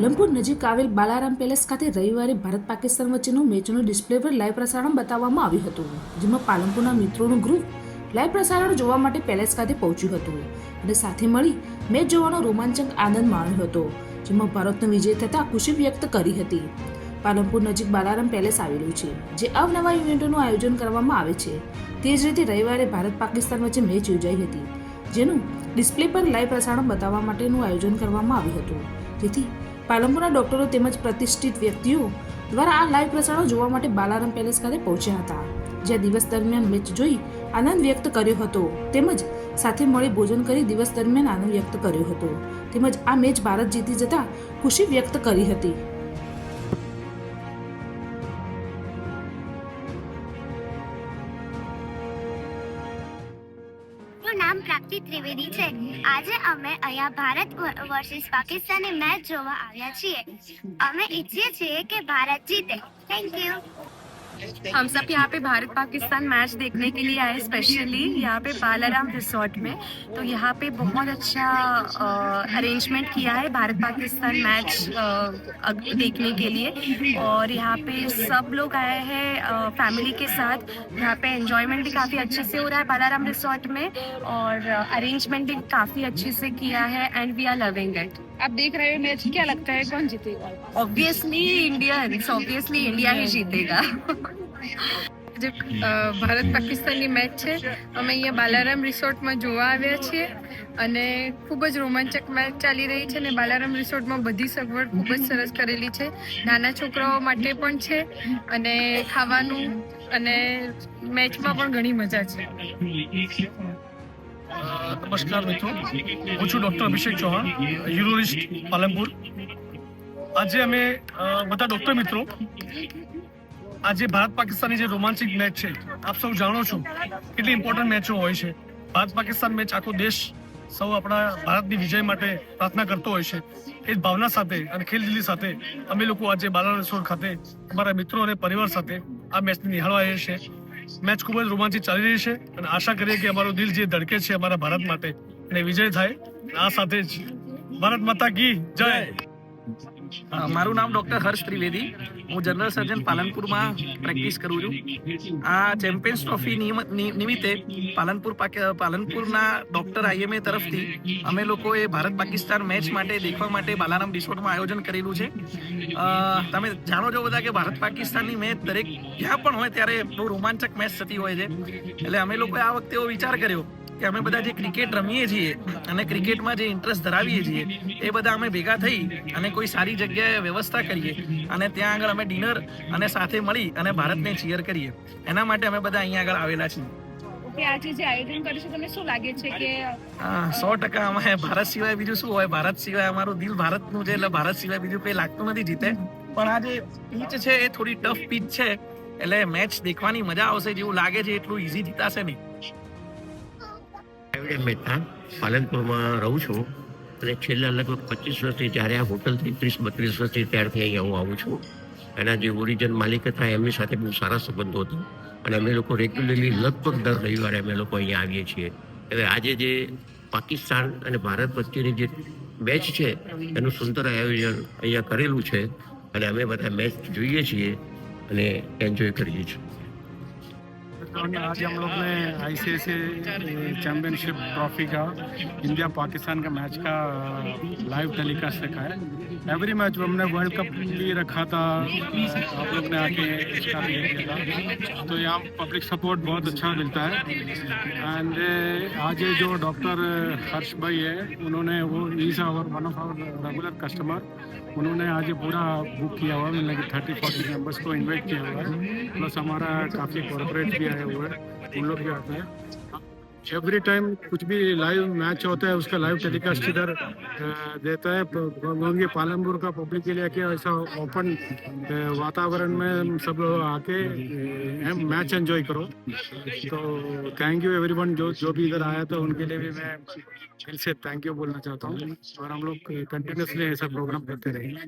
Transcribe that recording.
પાલનપુર નજીક આવેલ બાલારામ પેલેસ ખાતે રવિવારે ભારત પાકિસ્તાન વચ્ચેનું મેચનું ડિસ્પ્લે પર લાઈવ પ્રસારણ બતાવવામાં આવ્યું હતું, જેમાં પાલનપુરના મિત્રોનું ગ્રુપ લાઈવ પ્રસારણ જોવા માટે પેલેસ ખાતે પહોંચ્યું હતું. અને સાથે મળી મેચ જોવાનો રોમાંચક આનંદ માણ્યો હતો, જેમાં ભારતનો વિજય થતાં ખુશી વ્યક્ત કરી હતી. પાલનપુર નજીક બાલારામ પેલેસ આવેલું છે, જે અવનવા ઇવેન્ટોનું આયોજન કરવામાં આવે છે. તે જ રીતે રવિવારે ભારત પાકિસ્તાન વચ્ચે મેચ યોજાઈ હતી, જેનું ડિસ્પ્લે પર લાઈવ પ્રસારણ બતાવવા માટેનું આયોજન કરવામાં આવ્યું હતું. જેથી પાલનપુરના ડોક્ટરો તેમજ પ્રતિષ્ઠિત વ્યક્તિઓ દ્વારા આ લાઈવ પ્રસારણ જોવા માટે બાલારામ પેલેસ ખાતે પહોંચ્યા હતા. જ્યાં દિવસ દરમિયાન મેચ જોઈ આનંદ વ્યક્ત કર્યો હતો તેમજ સાથે મળી ભોજન કરી દિવસ દરમિયાન આનંદ વ્યક્ત કર્યો હતો. તેમજ આ મેચ ભારત જીતી જતા ખુશી વ્યક્ત કરી હતી. નામ પ્રાપ્તિ ત્રિવેદી છે. આજે અમે અહીંયા ભારત વર્સિસ પાકિસ્તાનની મેચ જોવા આવ્યા છીએ. અમે ઈચ્છીએ છીએ કે ભારત જીતે. થેન્ક યુ हम सब यहाँ पे भारत पाकिस्तान मैच देखने के लिए आए स्पेशली यहाँ पे बालाराम रिसोर्ट में। तो यहाँ पे बहुत अच्छा अरेंजमेंट किया है भारत पाकिस्तान मैच देखने के लिए। और यहाँ पे सब लोग आए हैं फैमिली के साथ। यहाँ पे एंजॉयमेंट भी काफ़ी अच्छे से हो रहा है बालाराम रिसोर्ट में। और अरेंजमेंट भी काफ़ी अच्छे से किया है and we are loving it आप देख रहे हो मैच क्या लगता है कौन जीतेगा ऑब्वियसली इंडियंस ऑब्वियसली इंडिया ही जीतेगा જે અ, ભારત પાકિસ્તાનની મેચ છે અમે અહીંયા બાલારામ રિસોર્ટમાં જોવા આવ્યા છીએ અને ખૂબ જ રોમાંચક મેચ ચાલી રહી છે અને બાલારામ રિસોર્ટમાં બધી સગવડ ખૂબ જ સરસ કરેલી છે નાના છોકરાઓ માટે પણ છે અને ખાવાનું અને મેચમાં પણ ઘણી મજા છે અ, નમસ્કાર મિત્રો હું છું ડૉક્ટર અભિષેક ચૌહાણ યુરોલિસ્ટ પાલનપુર આજે અમે બધા ડૉક્ટર મિત્રો આજે ભારત પાકિસ્તાનની જે રોમાંચિક મેચ છે આપ સૌ જાણો છો કેટલી ઇમ્પોર્ટન્ટ મેચો હોય છે ભારત પાકિસ્તાન મેચ આખો દેશ સૌ આપણા ભારતની વિજય માટે પ્રાર્થના કરતો હોય છે એ જ ભાવના સાથે અને ખેલદિલી સાથે અમે લોકો આજે બાલા રિસોર્ટ ખાતે અમારા મિત્રો અને પરિવાર સાથે આ મેચને નિહાળવા છે. મેચ ખૂબ જ રોમાંચિત ચાલી રહી છે અને આશા કરીએ કે અમારું દિલ જે ધડકે છે અમારા ભારત માટે એને વિજય થાય આ સાથે જ ભારત માતા કી જય. મારું નામ ડોક્ટર હર્ષ ત્રિવેદી. હું જનરલ સર્જન પાલનપુરમાં પ્રેક્ટિસ કરું છું. આ ચેમ્પિયન્સ ટ્રોફી નિમિત્તે પાલનપુર પાલનપુરના ડોક્ટર આઈએમએ તરફથી અમે લોકોએ ભારત પાકિસ્તાન મેચ માટે દેખવા માટે બાલારામ રિસોર્ટમાં આયોજન કરેલું છે. તમે જાણો છો બધા કે ભારત પાકિસ્તાનની મેચ દરેક જ્યાં પણ હોય ત્યારે બહુ રોમાંચક મેચ થતી હોય છે. એટલે અમે લોકોએ આ વખતે એવો વિચાર કર્યો કે અમે બધા જે ક્રિકેટ રમીએ છીએ અને ક્રિકેટમાં જે ઇન્ટરેસ્ટ ધરાવીએ છીએ, એ બધા અમે ભેગા થઈ અને સારી જગ્યાએ વ્યવસ્થા કરીએ અને ત્યાં આગળ અમે ડિનર અને સાથે મળી અને ભારતને ચીયર કરીએ. એના માટે અમે બધા અહીંયા આગળ આવેલા છીએ. ઓકે આજે જે આયોજન કર્યું છે તમને શું લાગે છે કે હા, સો ટકા અમે ભારત સિવાય બીજું શું હોય? ભારત સિવાય અમારું દિલ ભારતનું છે એટલે ભારત સિવાય બીજું કંઈ લાગતું નથી જીતે. પણ આ જે પીચ છે એ થોડી ટફ પીચ છે એટલે મેચ દેખવાની મજા આવશે જેવું લાગે છે એટલું ઇઝી જીતાશે નહીં. પાલનપુરમાં રહું છું. અને છેલ્લા લગભગ પચીસ વર્ષથી જ્યારે આ હોટલથી ત્રીસ, બત્રીસ વર્ષથી ત્યારથી અહીંયા હું આવું છું, એના જે ઓરિજિન માલિક હતા, એમની સાથે બહુ સારા સંબંધો હતા. અને અમે લોકો રેગ્યુલરલી લગભગ દર રવિવારે અમે લોકો અહીંયા આવીએ છીએ. હવે આજે જે પાકિસ્તાન અને ભારત વચ્ચેની જે મેચ છે, એનું સુંદર આયોજન અહીંયા કરેલું છે. અને અમે બધા મેચ જોઈએ છીએ અને એન્જોય કરીએ છીએ. और आज हम लोग ने I C I C championship trophy का इंडिया पाकिस्तान का मैच का लाइव टेलीकास्ट रखा है। एवरी मैच हमने वर्ल्ड कप भी रखा था। आप लोग ने आके इसका भी किया था। तो यहाँ पब्लिक सपोर्ट बहुत अच्छा मिलता है। एंड आज जो डॉक्टर हर्ष भाई है, उन्होंने वो is our one of our regular customer उन्होंने आज ये पूरा बुक किया हुआ है मतलब थर्टी फोर्टी मेंबर्स को इनवाइट किया हुआ है प्लस हमारा काफ़ी कॉरपोरेट भी आए हुए हैं उन लोग भी आते हैं एवरी टाइम कुछ भी लाइव मैच होता है, उसका लाइव टेलीकास्ट इधर देता है। क्योंकि पालनपुर का पब्लिक के लिए कि ऐसा ओपन वातावरण में सब लोग आके मैच एंजॉय करो। तो थैंक यू एवरीवन जो जो भी इधर आया था, उनके लिए भी मैं दिल से थैंक यू बोलना चाहता हूँ। और हम लोग कंटिन्यूसली ऐसा प्रोग्राम करते रहेंगे